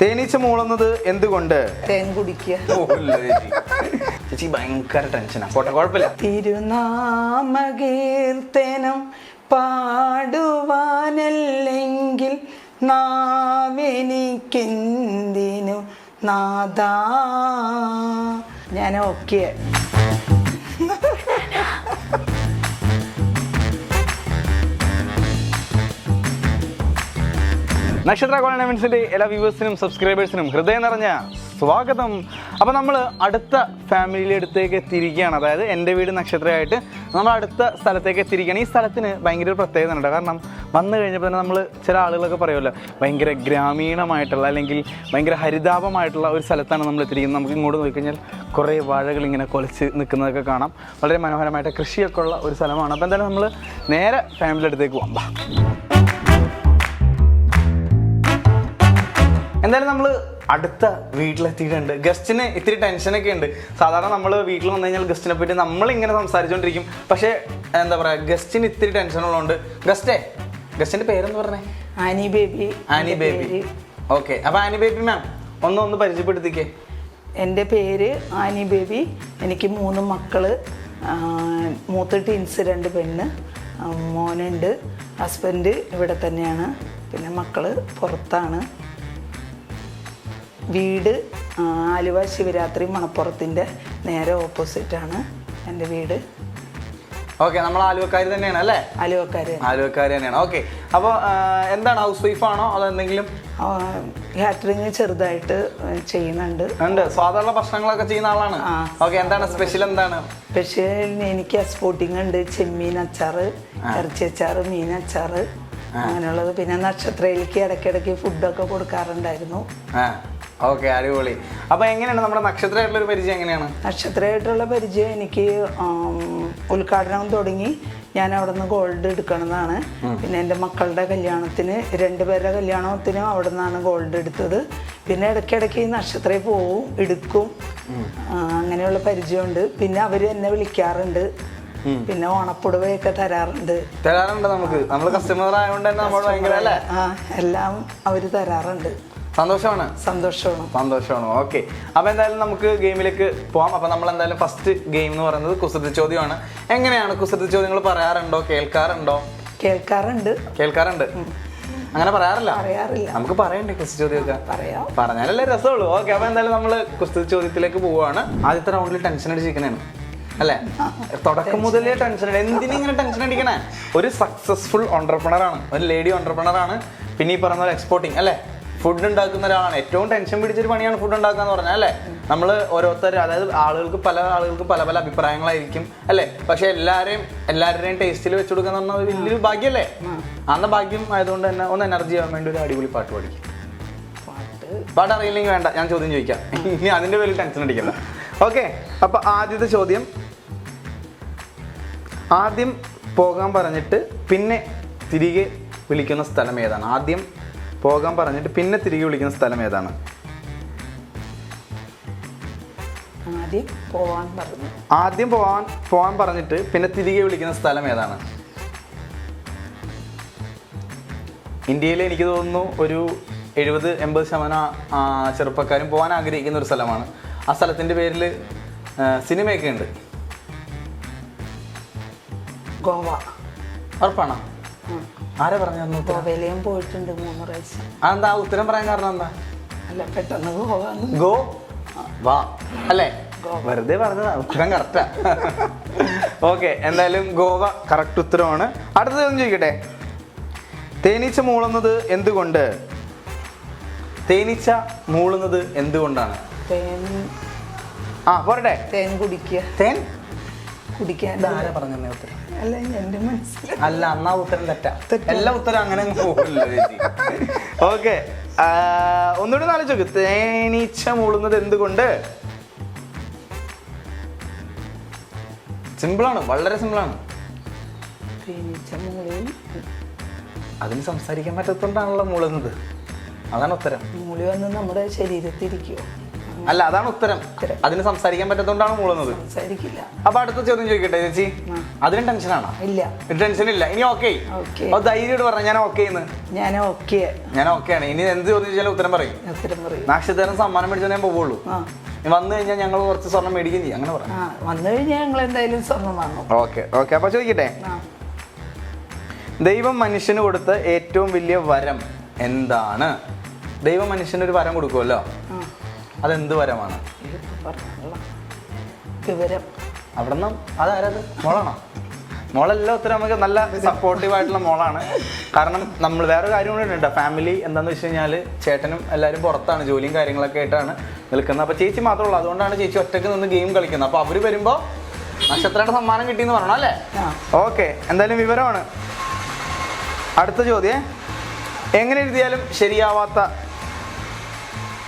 തേനീച്ച മൂളുന്നത് എന്തുകൊണ്ട്? തേൻ കുടിക്കുക. ഓ, ഇല്ല ചേച്ചി. ചേച്ചി ഭയങ്കര ടെൻഷനാ പോട്ടെ കുഴപ്പമില്ല. തിരുനാമകീർത്തനം പാടുവാനല്ലെങ്കിൽ നാമെനിക്കെന്തിനു നാദാ? ഞാൻ ഓക്കെ നക്ഷത്ര കോളനമെന്റ്സിന്റെ എല്ലാ വ്യൂവേഴ്സിനും സബ്സ്ക്രൈബേഴ്സിനും ഹൃദയം നിറഞ്ഞ സ്വാഗതം. അപ്പോൾ നമ്മൾ അടുത്ത ഫാമിലിയുടെ അടുത്തേക്ക് എത്തിയിരിക്കുകയാണ്. അതായത് എന്റെ വീട് നക്ഷത്രമായിട്ട് നമ്മൾ അടുത്ത സ്ഥലത്തേക്ക് എത്തിയിരിക്കുകയാണ്. ഈ സ്ഥലത്തിന് ഭയങ്കര ഒരു പ്രത്യേകത ഉണ്ട് കാരണം വന്നു കഴിഞ്ഞപ്പോൾ തന്നെ നമ്മൾ ചില ആളുകളൊക്കെ പറയുമല്ലോ ഭയങ്കര ഗ്രാമീണമായിട്ടുള്ള അല്ലെങ്കിൽ ഭയങ്കര ഹരിതാപമായിട്ടുള്ള ഒരു സ്ഥലത്താണ് നമ്മൾ എത്തിയിരിക്കുന്നത്. നമുക്ക് ഇങ്ങോട്ട് നോക്കിക്കഴിഞ്ഞാൽ കുറേ വാഴകൾ ഇങ്ങനെ കൊലച്ച് നിൽക്കുന്നതൊക്കെ കാണാം. വളരെ മനോഹരമായിട്ട് കൃഷിയൊക്കെ ഉള്ള ഒരു സ്ഥലമാണ്. അപ്പോൾ എന്തായാലും നമ്മൾ നേരെ ഫാമിലി അടുത്തേക്ക് പോകാം എന്തായാലും നമ്മൾ അടുത്ത വീട്ടിലെത്തിയിട്ടുണ്ട്. ഗസ്റ്റിന് ഇത്തിരി ടെൻഷനൊക്കെ ഉണ്ട്. സാധാരണ നമ്മൾ വീട്ടിൽ വന്നു കഴിഞ്ഞാൽ ഗസ്റ്റിനെ പറ്റി നമ്മൾ ഇങ്ങനെ സംസാരിച്ചുകൊണ്ടിരിക്കും പക്ഷേ എന്താ പറയുക ഗസ്റ്റിന് ഇത്തിരി ടെൻഷൻ ഉള്ളതുകൊണ്ട് ഗസ്റ്റേ ഗസ്റ്റിന്റെ പേരെന്ന് പറഞ്ഞേ? ആനി ബേബി. ആനി ബേബി. ഓക്കെ അപ്പൊ ആനി ബേബി മാം ഒന്ന് ഒന്ന് പരിചയപ്പെടുത്തിക്കേ. എന്റെ പേര് ആനി ബേബി. എനിക്ക് മൂന്ന് മക്കൾ. മൂത്ത ടീൻസ് രണ്ട് പെണ്ണ്. മോനുണ്ട്. ഹസ്ബൻഡ് ഇവിടെ തന്നെയാണ്. പിന്നെ മക്കൾ പുറത്താണ്. വീട് ആലുവ ശിവരാത്രി മണപ്പുറത്തിന്റെ നേരെ ഓപ്പോസിറ്റാണ് എന്റെ വീട്. ഓക്കെ നമ്മൾ ആലുവക്കാർ തന്നെയാണ് അല്ലേ? ആലുവക്കാർ ആലുവക്കാർ തന്നെയാണ്. ഓക്കെ അപ്പോൾ എന്താണ് ഹൗസ് വൈഫ് ആണോ അതോ എന്തെങ്കിലും? കാറ്ററിങ് ചെറുതായിട്ട് ചെയ്യുന്നുണ്ട്. ഉണ്ട്. സാധാരണ ഭക്ഷണങ്ങളൊക്കെ ചെയ്യുന്ന ആളാണ്. ഓക്കെ എന്താണ് സ്പെഷ്യൽ എന്താണ്? സ്പെഷ്യൽ എനിക്ക് സ്പോർട്ടിങ് ഉണ്ട് ചെമ്മീൻ അച്ചാറ് ഇറച്ചി അച്ചാറ് മീൻ അച്ചാറ് അങ്ങനെയുള്ളത്. പിന്നെ നക്ഷത്രയിലേക്ക് ഇടയ്ക്കിടയ്ക്ക് ഫുഡൊക്കെ കൊടുക്കാറുണ്ടായിരുന്നു. ഓക്കെ അടിപൊളി. അപ്പൊ എങ്ങനെയാണ് നമ്മുടെ നക്ഷത്രമായിട്ടുള്ള ഒരു പരിചയം എങ്ങനെയാണ്? നക്ഷത്രമായിട്ടുള്ള പരിചയം എനിക്ക് ഉദ്ഘാടനം തുടങ്ങി ഞാൻ അവിടെ നിന്ന് ഗോൾഡ് എടുക്കണമെന്നാണ് പിന്നെ എന്റെ മക്കളുടെ കല്യാണത്തിന് രണ്ടുപേരുടെ കല്യാണത്തിനും അവിടെ നിന്നാണ് ഗോൾഡ് എടുത്തത്. പിന്നെ ഇടയ്ക്കിടയ്ക്ക് ഈ നക്ഷത്രയിൽ പോവും എടുക്കും. അങ്ങനെയുള്ള പരിചയമുണ്ട്. പിന്നെ അവർ എന്നെ വിളിക്കാറുണ്ട്. പിന്നെ ഓണപ്പുടവയൊക്കെ തരാറുണ്ട്. തരാറുണ്ട് നമുക്ക്. നമ്മൾ കസ്റ്റമർ ആയതുകൊണ്ട് തന്നെ നമ്മൾ ഭയങ്കര എല്ലാം അവർ തരാറുണ്ട്. സന്തോഷമാണ്? സന്തോഷമാണ്. സന്തോഷമാണ്. ഓക്കെ അപ്പോൾ എന്തായാലും നമുക്ക് ഗെയിമിലേക്ക് പോവാം. അപ്പോൾ നമ്മൾ എന്തായാലും ഫസ്റ്റ് ഗെയിം എന്ന് പറയുന്നത് കുസൃതി ചോദ്യമാണ്. എങ്ങനെയാണ് കുസൃതി ചോദ്യങ്ങൾ പറയാറുണ്ടോ? കേൾക്കാറുണ്ടോ? കേൾക്കാറുണ്ട്. കേൾക്കാറുണ്ട്. അങ്ങനെ പറയാറില്ല? നമുക്ക് പറയണ്ടേ കുസ്തി ചോദ്യമൊക്കെ? പറയാം. പറഞ്ഞാലല്ലേ രസമുള്ളൂ. ഓക്കെ അപ്പോൾ എന്തായാലും നമ്മൾ കുസ്തി ചോദ്യത്തിലേക്ക് പോവുകയാണ് ആദ്യത്തെ റൗണ്ടിൽ ടെൻഷൻ അടിച്ചിരിക്കണേണ്. അല്ലേ? തുടക്കം മുതലേ ടെൻഷൻ എന്തിനിങ്ങനെ ടെൻഷൻ അടിക്കണേ? ഒരു സക്സസ്ഫുൾ ഓണ്ടർപ്രണർ ആണ്. ഒരു ലേഡി ഓണ്ടർപ്രണർ ആണ്. പിന്നെ ഈ പറഞ്ഞ പോലെ എക്സ്പോർട്ടിങ് അല്ലേ? ഫുഡ് ഉണ്ടാക്കുന്ന ഒരാളാണ്. ഏറ്റവും ടെൻഷൻ പിടിച്ചൊരു പണിയാണ് ഫുഡ് ഉണ്ടാക്കുക എന്ന് പറഞ്ഞാൽ അല്ലേ? നമ്മൾ ഓരോരുത്തർ അതായത് ആളുകൾക്ക് പല ആളുകൾക്ക് പല പല അഭിപ്രായങ്ങളായിരിക്കും അല്ലേ? പക്ഷെ എല്ലാവരെയും എല്ലാവരുടെയും ടേസ്റ്റിൽ വെച്ചു കൊടുക്കുക എന്ന് പറഞ്ഞാൽ വലിയൊരു ഭാഗ്യമല്ലേ അന്ന ഭാഗ്യം ആയതുകൊണ്ട് തന്നെ ഒന്ന് എനർജി ആവാൻ വേണ്ടി ഒരു അടിപൊളി പാട്ട് പഠിക്കും പാട്ട്? അറിയില്ലെങ്കിൽ വേണ്ട ഞാൻ ചോദ്യം ചോദിക്കാം. ഇനി അതിന്റെ പേരിൽ ടെൻഷൻ അടിക്കണ്ട. ഓക്കെ അപ്പൊ ആദ്യത്തെ ചോദ്യം. ആദ്യം പോകാൻ പറഞ്ഞിട്ട് പിന്നെ തിരികെ വിളിക്കുന്ന സ്ഥലം ഏതാണ്? ആദ്യം പോകാൻ പറഞ്ഞിട്ട് പിന്നെ തിരികെ വിളിക്കുന്ന സ്ഥലം ഏതാണ്? ആദ്യം പോവാൻ പറഞ്ഞു. ആദ്യം പോവാൻ പോകാൻ പറഞ്ഞിട്ട് പിന്നെ തിരികെ വിളിക്കുന്ന സ്ഥലം ഏതാണ്? ഇന്ത്യയിൽ എനിക്ക് തോന്നുന്നു ഒരു എഴുപത് എൺപത് ശതമാനം ചെറുപ്പക്കാരും പോകാൻ ആഗ്രഹിക്കുന്ന ഒരു സ്ഥലമാണ്. ആ സ്ഥലത്തിന്റെ പേരിൽ സിനിമയൊക്കെ ഉണ്ട്. ഗോവ. ഉറപ്പാണോ. ആരാ പറഞ്ഞു ഗോവയിലേയും പോയിട്ടുണ്ട് മൂന്ന് പ്രാവശ്യം. അതെന്താ? ഉത്തരം പറയാൻ കാരണം എന്താ? അല്ല പെട്ടെന്ന് ഗോവ ഗോ? വാ. അല്ലേ? വെറുതെ പറഞ്ഞതാ. ഉത്തരം കറക്റ്റാ ഓക്കെ എന്തായാലും ഗോവ കറക്റ്റ് ഉത്തരമാണ്. അടുത്തത് ഒന്ന് ചോദിക്കട്ടെ? തേനീച്ച മൂളുന്നത് എന്തുകൊണ്ട്? തേനീച്ച മൂളുന്നത് എന്തുകൊണ്ടാണ്? തേൻ. ആ പോരട്ടെ. തേൻ കുടിക്കുക. തേൻ? കുടിക്കാൻ ആരാ പറഞ്ഞു ഉത്തരം? അല്ല? എന്റെ മനസ്സിൽ അല്ല അന്നാ ഉത്തരം തെറ്റാ. എല്ലാ ഉത്തരം അങ്ങനെ ഓക്കെ. ഒന്നുകൂടി നാലോചിച്ച് നോക്ക്. തേനീച്ച മൂളുന്നത് എന്തുകൊണ്ട്? സിമ്പിളാണ് വളരെ സിമ്പിളാണ്. തേനീച്ച മൂളി അതിന് സംസാരിക്കാൻ പറ്റത്തോണ്ടാണല്ലോ മൂളുന്നത്. അതാണ് ഉത്തരം. മൂളി വന്ന് നമ്മുടെ ശരീരത്തിരിക്കുമോ അല്ല അതാണ് ഉത്തരം. അതിന് സംസാരിക്കാൻ പറ്റാത്തതുകൊണ്ടാണ് മൂളുന്നത്. സംസാരിക്കില്ല. അപ്പൊ അടുത്ത ചോദ്യം ചോദിക്കട്ടെ ചേച്ചി? അതിനും ടെൻഷനാണോ ഇല്ല. ടെൻഷൻ ഇല്ല. ഇനി ഓക്കെ അപ്പൊ ധൈര്യമായിട്ട് പറഞ്ഞ ഞാൻ ഓക്കെ ഞാൻ ഓക്കെ ഞാൻ ഓക്കെ ആണ്. ഇനി എന്ത് ചോദ്യം ചോദിച്ചാലും ഉത്തരം പറയും. ഉത്തരം പറയും. നക്ഷത്രം സമ്മാനം മേടിച്ചാൽ ഞാൻ പോവുള്ളൂ. വന്നു കഴിഞ്ഞാൽ ഞങ്ങൾ കുറച്ച് സ്വർണം മേടിക്കുകയും ചെയ്യും. അങ്ങനെ പറയാം. ആ വന്നു കഴിഞ്ഞാൽ ഞങ്ങൾ എന്തായാലും സ്വർണം വാങ്ങും. ഓക്കെ ഓക്കെ അപ്പൊ ചോദിക്കട്ടെ? ദൈവം മനുഷ്യന് കൊടുത്ത ഏറ്റവും വലിയ വരം എന്താണ്? ദൈവം മനുഷ്യന് ഒരു വരം കൊടുക്കുമല്ലോ. അതെന്ത് വരമാണ്. വിവരം അവിടെ നിന്ന് അതാരത്? മോളാണോ? മോളെല്ലാം ഒത്തിരി നമുക്ക് നല്ല സപ്പോർട്ടീവ് ആയിട്ടുള്ള മോളാണ്. കാരണം നമ്മൾ വേറെ കാര്യം കൂടെ ഉണ്ട് ഫാമിലി എന്താണെന്ന് വെച്ച് കഴിഞ്ഞാൽ ചേട്ടനും എല്ലാവരും പുറത്താണ് ജോലിയും കാര്യങ്ങളൊക്കെ ആയിട്ടാണ് നിൽക്കുന്നത്. അപ്പോൾ ചേച്ചി മാത്രമേ ഉള്ളൂ. അതുകൊണ്ടാണ് ചേച്ചി ഒറ്റയ്ക്ക് നിന്ന് ഗെയിം കളിക്കുന്നത്. അപ്പോൾ അവർ വരുമ്പോൾ നക്ഷത്രയുടെ സമ്മാനം കിട്ടിയെന്ന് പറഞ്ഞു അല്ലേ? ഓക്കെ എന്തായാലും വിവരമാണ്. അടുത്ത ചോദ്യം. എങ്ങനെ എഴുതിയാലും ശരിയാവാത്ത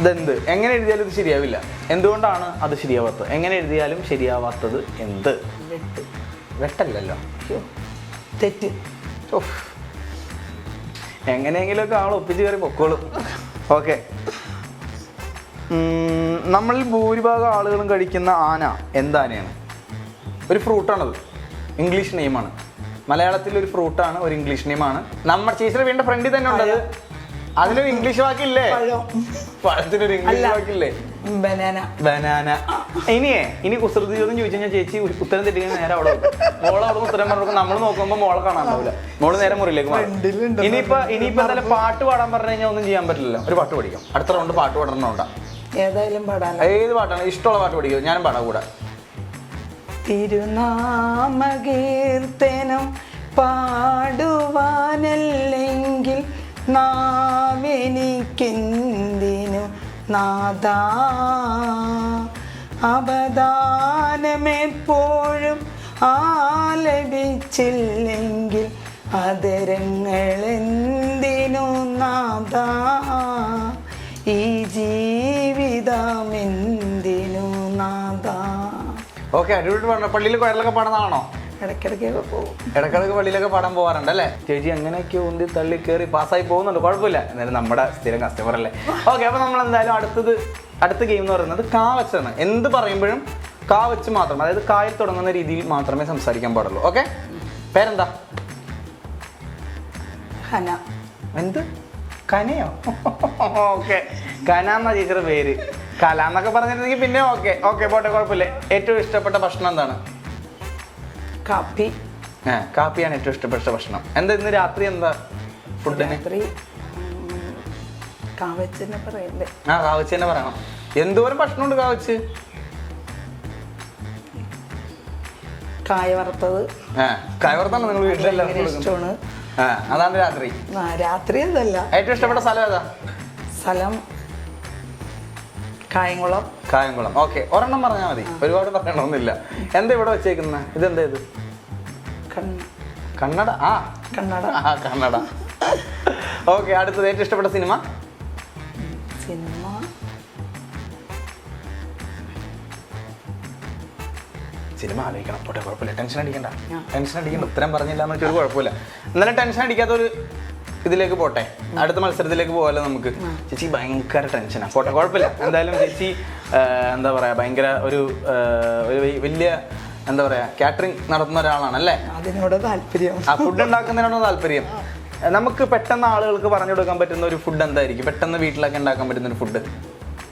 ഇതെന്ത്? എങ്ങനെ എഴുതിയാലും ഇത് ശരിയാവില്ല. എന്തുകൊണ്ടാണ് അത് ശരിയാവാത്തത്? എങ്ങനെ എഴുതിയാലും ശരിയാവാത്തത് എന്ത്? വെട്ട്. വെട്ടല്ലല്ലോ. തെറ്റ്. ഉഫ്. എങ്ങനെയെങ്കിലുമൊക്കെ ആൾ ഒപ്പിച്ച് കയറി പൊക്കോളും. ഓക്കെ. നമ്മളിൽ ഭൂരിഭാഗം ആളുകളും കഴിക്കുന്ന ആന എന്താനയാണ് ഒരു ഫ്രൂട്ടാണത്. ഇംഗ്ലീഷ് നെയിമാണ്. മലയാളത്തിൽ ഒരു ഫ്രൂട്ടാണ് ഒരു ഇംഗ്ലീഷ് നെയിമാണ്. നമ്മുടെ ചേച്ചിയുടെ വീണ്ടും ഫ്രണ്ടിൽ തന്നെ ഉണ്ടത്. അതിനൊരു ഇംഗ്ലീഷ് വാക്കില്ലേ? പഴം. പഴത്തിനൊരു ഇംഗ്ലീഷ്. വാക്കില്ലേ? ബനാന ബനാന ഇനിയേ ഇനി കുസൃതി ചോദ്യം ചോദിച്ചു കഴിഞ്ഞാൽ ചേച്ചി ഉത്തരം തെറ്റിക്കാൻ നേരെ അവിടെ മോളെ അവിടെ ഉത്തരം പറഞ്ഞു നമ്മൾ നോക്കുമ്പോൾ മോളെ കാണാണ്ടാവില്ല മോൾ നേരെ മുറിയിലേക്ക് മാറും. ഇനിയിപ്പോ ഇനിയിപ്പോ എന്തായാലും പാട്ട് പാടാൻ പറഞ്ഞു കഴിഞ്ഞാൽ ഒന്നും ചെയ്യാൻ പറ്റില്ലല്ലോ. ഒരു പാട്ട് പഠിക്കാം. അടുത്ത റൗണ്ട് പാട്ട് പാടണോണ്ടാ ഏതായാലും പാടാൻ ഏത് പാട്ടാണ്? ഇഷ്ടമുള്ള പാട്ട് പഠിക്കും. ഞാനും പാടാം കൂടെ. തിരുനാമകീർത്തനം പാടുവാനല്ലെങ്കിൽ നാവെനിക്കെന്തിനു നാദാ? അവദാനമെപ്പോഴും ആലപിച്ചില്ലെങ്കിൽ അതരങ്ങളെന്തിനു നാദാ? ഈ ജീവിതം എന്തിനു നാദാ? ഓക്കെ അടിപൊളി പള്ളിയിൽ കൊയറിലൊക്കെ പാടുന്നതാണോ? പോകും. ഇടക്കിടക്ക് പള്ളിയിലൊക്കെ പാടാൻ പോകാറുണ്ട് അല്ലേ ചേച്ചി അങ്ങനെയൊക്കെ ഉന്തി തള്ളി കയറി പാസ്സായി പോകുന്നുണ്ട് കുഴപ്പമില്ല. എന്നാലും നമ്മുടെ സ്ഥിരം കസ്റ്റമർ അല്ലേ? ഓക്കെ അപ്പൊ നമ്മൾ എന്തായാലും അടുത്തത് അടുത്ത ഗെയിം എന്ന് പറയുന്നത് കാ വെച്ചാണ്. എന്ത് പറയുമ്പോഴും കാ വെച്ച് മാത്രം അതായത് കായിൽ തുടങ്ങുന്ന രീതിയിൽ മാത്രമേ സംസാരിക്കാൻ പാടുള്ളൂ. ഓക്കെ പേരെന്താ? ഹന. എന്ത്? കനയോ? ഓക്കെ കന എന്ന ടീച്ചറുടെ പേര്? കല എന്നൊക്കെ പറഞ്ഞിരുന്നെങ്കിൽ പിന്നെ ഓക്കെ ഓക്കെ പോട്ടെ കുഴപ്പമില്ല. ഏറ്റവും ഇഷ്ടപ്പെട്ട ഭക്ഷണം എന്താണ്? കാപ്പി. ആ. കാപ്പിയാണ് ഏറ്റവും ഇഷ്ടപ്പെട്ട ഭക്ഷണം. എന്താ ഇന്ന് രാത്രി എന്താ ഫുഡിന് രാത്രി കാവച്ചെന്നെ പറയണ്ടേ ആ കാവച്ച് തന്നെ പറയണം. എന്തോരം ഭക്ഷണമുണ്ട് കാവച്ച് കായ വറുത്തത്. ആ വറുത്താണ് നിങ്ങൾ ഭയങ്കര വീട്ടിലെല്ലാവർക്കും ഇഷ്ടമാണ്. ആ അതാണ് രാത്രി. ആ, രാത്രി അതല്ല ഏറ്റവും ഇഷ്ടപ്പെട്ട സ്ഥലം ഏതാ? സ്ഥലം കായംകുളം. കായംകുളം. ഓക്കെ ഒരെണ്ണം പറഞ്ഞാൽ മതി. ഒരുപാട് പറയണമെന്നില്ല എന്താ ഇവിടെ വെച്ചേക്കുന്നത് ഇതെന്താ ഇത്? കണ്ണട? ആ. കണ്ണട. ആ കണ്ണട. ഓക്കെ അടുത്തത് ഏറ്റവും ഇഷ്ടപ്പെട്ട സിനിമ? സിനിമ? സിനിമ ആലോചിക്കണം. പോട്ടെ കുഴപ്പമില്ല. ടെൻഷൻ അടിക്കണ്ട. ടെൻഷൻ അടിക്കണ്ട. ഉത്തരം പറഞ്ഞില്ല എന്ന് വെച്ചൊരു കുഴപ്പമില്ല. എന്നാലും ടെൻഷൻ അടിക്കാത്തൊരു ഇതിലേക്ക് പോട്ടെ. അടുത്ത മത്സരത്തിലേക്ക് പോകാലോ നമുക്ക്. ചേച്ചി ഭയങ്കര ടെൻഷനാണ് പോട്ടെ കുഴപ്പമില്ല. എന്തായാലും ചേച്ചി എന്താ പറയാ ഭയങ്കര ഒരു ഒരു വലിയ എന്താ പറയാ കാറ്ററിംഗ് നടത്തുന്ന ഒരാളാണ് അല്ലേ അതിനോട് താല്പര്യം. ആ ഫുഡ് ഉണ്ടാക്കുന്നതിനോട് താല്പര്യം. നമുക്ക് പെട്ടെന്ന് ആളുകൾക്ക് പറഞ്ഞു കൊടുക്കാൻ പറ്റുന്ന ഒരു ഫുഡ് എന്തായിരിക്കും? പെട്ടെന്ന് വീട്ടിലൊക്കെ ഉണ്ടാക്കാൻ പറ്റുന്ന ഒരു ഫുഡ്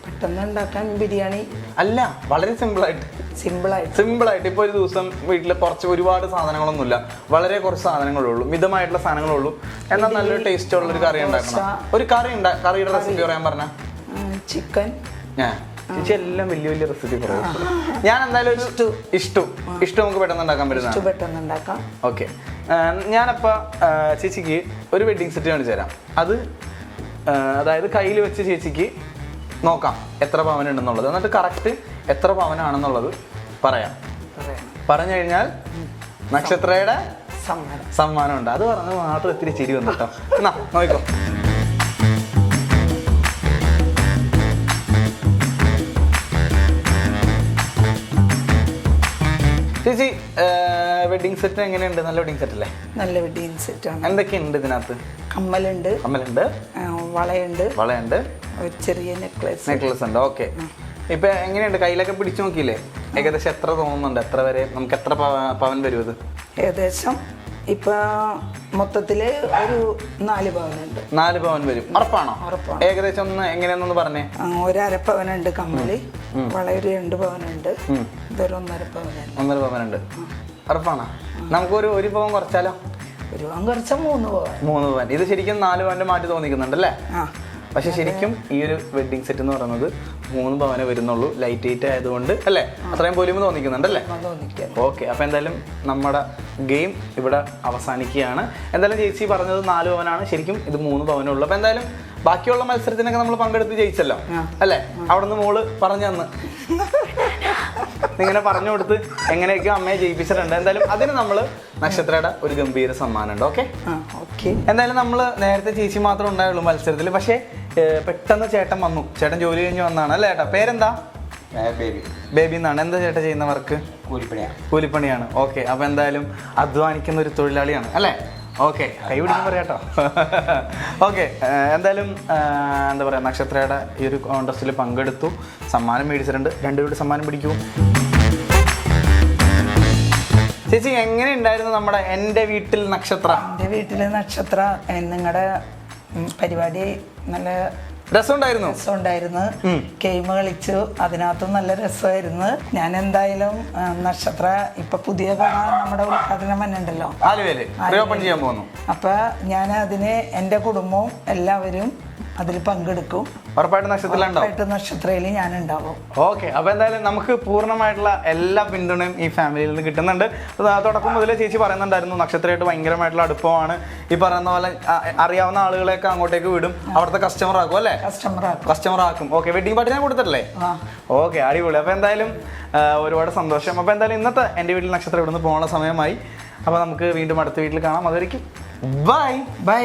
പെട്ടെന്ന് ഉണ്ടാക്കാൻ ബിരിയാണി. അല്ല വളരെ സിമ്പിളായിട്ട് സിമ്പിളായിട്ട് സിമ്പിൾ ആയിട്ട്. ഇപ്പോൾ ഒരു ദിവസം വീട്ടിൽ കുറച്ച് ഒരുപാട് സാധനങ്ങളൊന്നുമില്ല. വളരെ കുറച്ച് സാധനങ്ങളേ ഉള്ളൂ. മിതമായിട്ടുള്ള സാധനങ്ങളേ ഉള്ളൂ. എന്നാൽ നല്ലൊരു ടേസ്റ്റ് ഉള്ള ഒരു കറി ഉണ്ടാക്കണം. ഒരു കറി ഉണ്ടാ കറിയുടെ റെസിപ്പി പറയാൻ പറഞ്ഞ? ചിക്കൻ ഞാൻ ചേച്ചി എല്ലാം വലിയ വലിയ റെസിപ്പി പറയും ഞാൻ എന്തായാലും ഒരു ഇഷ്ടം. ഇഷ്ടം. നമുക്ക് പെട്ടെന്ന് ഉണ്ടാക്കാൻ പറ്റുന്നതാണ്. പെട്ടെന്ന് ഉണ്ടാക്കാം ഓക്കെ. ഞാനപ്പോൾ ചേച്ചിക്ക് ഒരു വെഡ്ഡിങ് സെറ്റ് കാണിച്ചു തരാം. അത് അതായത് കയ്യിൽ വെച്ച് ചേച്ചിക്ക് നോക്കാം എത്ര പവനുണ്ടെന്നുള്ളത്. എന്നിട്ട് കറക്റ്റ് എത്ര പവനാണെന്നുള്ളത് പറയാം. പറഞ്ഞു കഴിഞ്ഞാൽ നക്ഷത്രയുടെ സമ്മാനം. ഉണ്ട് അത് പറഞ്ഞ് മാത്രം ഇത്തിരി ചിരി വന്നിട്ടോ എന്നാ നോക്കോ വെഡിങ് സെറ്റ് എങ്ങനെയുണ്ട്? നല്ല വെഡിങ് സെറ്റ് അല്ലേ? നല്ല വെഡിങ് സെറ്റ് ആണ്. എന്തൊക്കെയുണ്ട് ഇതിനകത്ത്? കമ്മലുണ്ട്. കമ്മലുണ്ട്. വളയുണ്ട്. വളയുണ്ട്. ഒരു ചെറിയ നെക്ലസ് നെക്ലസ് ഉണ്ട്. ഓക്കെ ഇപ്പൊ എങ്ങനെയുണ്ട്? കയ്യിലൊക്കെ പിടിച്ചു നോക്കിയില്ലേ? ഏകദേശം എത്ര തോന്നുന്നുണ്ട്? എത്ര വരെ നമുക്ക് എത്ര പവ- പവൻ വരും ഇത്? ഏകദേശം ഇപ്പൊ മൊത്തത്തിൽ ഒരു നാല് പവനുണ്ട്. നാല് പവൻ വരും. ഉറപ്പാണോ? ഉറപ്പാണ്. ഏകദേശം ഒന്ന് എങ്ങനെയാണെന്ന് പറഞ്ഞേ. ഒരു അര പവനുണ്ട് കമ്മൽ. വളരെ രണ്ട് പവനുണ്ട്. ഇതൊരു ഒന്നര പവനുണ്ട്. ഒന്നര പവനുണ്ട്. ഉറപ്പാണോ. നമുക്കൊരു ഒരു പവൻ കുറച്ചാലോ? ഒരു പവൻ കുറച്ച മൂന്ന് പവൻ. മൂന്ന് പവൻ. ഇത് ശരിക്കും നാല് പവന്റെ മാറ്റി തോന്നിക്കുന്നുണ്ടല്ലേ പക്ഷെ ശരിക്കും ഈ ഒരു വെഡിങ് സെറ്റ് എന്ന് പറയുന്നത് മൂന്ന് പവനെ വരുന്നുള്ളൂ ലൈറ്റ് വെയിറ്റ് ആയതുകൊണ്ട് അല്ലേ? അത്രയും പോലും തോന്നിക്കുന്നുണ്ടല്ലേ ഓക്കെ അപ്പോൾ എന്തായാലും നമ്മുടെ ഗെയിം ഇവിടെ അവസാനിക്കുകയാണ്. എന്തായാലും ചേച്ചി പറഞ്ഞത് നാല് പവനാണ്. ശരിക്കും ഇത് മൂന്ന് പവനേ ഉള്ളൂ. അപ്പോൾ എന്തായാലും ബാക്കിയുള്ള മത്സരത്തിനൊക്കെ നമ്മൾ പങ്കെടുത്ത് ജയിച്ചല്ലോ അല്ലേ? അവിടെ നിന്ന് മോൾ പറഞ്ഞു തന്ന് ഇങ്ങനെ പറഞ്ഞു കൊടുത്ത് എങ്ങനെയൊക്കെ അമ്മയെ ജയിപ്പിച്ചിട്ടുണ്ട്. എന്തായാലും അതിന് നമ്മൾ നക്ഷത്രയുടെ ഒരു ഗംഭീര സമ്മാനമുണ്ട്. ഓക്കെ ആ ഓക്കെ എന്തായാലും നമ്മൾ നേരത്തെ ചേച്ചി മാത്രം ഉണ്ടായുള്ളൂ മത്സരത്തിൽ പക്ഷേ പെട്ടെന്ന് ചേട്ടൻ വന്നു. ചേട്ടൻ ജോലി കഴിഞ്ഞ് വന്നാണ്. അല്ലേ ഏട്ടാ? പേരെന്താ? Baby baby. എന്നാണ് എന്താ ചേട്ടൻ ചെയ്യുന്ന വർക്ക്? കൂലിപ്പണിയാണ്. കൂലിപ്പണിയാണ്. ഓക്കെ അപ്പൊ എന്തായാലും അധ്വാനിക്കുന്ന ഒരു തൊഴിലാളിയാണ്. അല്ലേ? ഓക്കെ കൈ പിടിക്കാൻ പറയാട്ടോ. ഓക്കെ എന്തായാലും എന്താ പറയുക നക്ഷത്രയുടെ ഈ ഒരു കോൺടെസ്റ്റിൽ പങ്കെടുത്തു. സമ്മാനം മേടിച്ചിട്ടുണ്ട്. രണ്ടുപേരുടെ സമ്മാനം പിടിക്കൂ. ചേച്ചി എങ്ങനെ ഉണ്ടായിരുന്നു നമ്മുടെ എന്റെ വീട്ടിൽ നക്ഷത്ര? എന്റെ വീട്ടിലെ നക്ഷത്ര നിങ്ങളുടെ പരിപാടി നല്ല രസമുണ്ടായിരുന്നു? രസമുണ്ടായിരുന്നു. ഗെയിം കളിച്ചു. അതിനകത്തും നല്ല രസമായിരുന്നു. ഞാൻ എന്തായാലും നക്ഷത്ര ഇപ്പൊ പുതിയ നമ്മുടെ ഉദ്ഘാടനം ഉണ്ടല്ലോ ആലുവേൽ ചെയ്യാൻ പോകുന്നു. അപ്പൊ ഞാൻ അതിന് എന്റെ കുടുംബവും എല്ലാവരും അതിൽ പങ്കെടുക്കും. ഉറപ്പായിട്ട് നക്ഷത്രത്തിലുണ്ടാവും. നക്ഷത്രയിൽ നക്ഷത്രയിൽ ഞാൻ ഉണ്ടാവും ഓക്കെ അപ്പൊ എന്തായാലും നമുക്ക് പൂർണമായിട്ടുള്ള എല്ലാ പിന്തുണയും ഈ ഫാമിലിയിൽ നിന്ന് കിട്ടുന്നുണ്ട്. തുടക്കം മുതലേ ചേച്ചി പറയുന്നുണ്ടായിരുന്നു നക്ഷത്രമായിട്ട് ഭയങ്കരമായിട്ടുള്ള അടുപ്പമാണ്. ഈ പറയുന്ന പോലെ അറിയാവുന്ന ആളുകളെയൊക്കെ അങ്ങോട്ടേക്ക് വിടും. അവിടുത്തെ കസ്റ്റമർ ആക്കും അല്ലേ? കസ്റ്റമർ ആക്കും. കസ്റ്റമർ ആക്കും. ഓക്കെ വെഡിങ് പാർട്ടി ഞാൻ കൊടുത്തിട്ടില്ലേ? ആ. ഓക്കെ അടിപൊളി. അപ്പോൾ എന്തായാലും ഒരുപാട് സന്തോഷം. അപ്പോൾ എന്തായാലും ഇന്നത്തെ എന്റെ വീട്ടിൽ നക്ഷത്രം ഇവിടുന്ന് പോകാനുള്ള സമയമായി. അപ്പോൾ നമുക്ക് വീണ്ടും അടുത്ത വീട്ടിൽ കാണാം. അതുവരെയ്ക്കും bye bye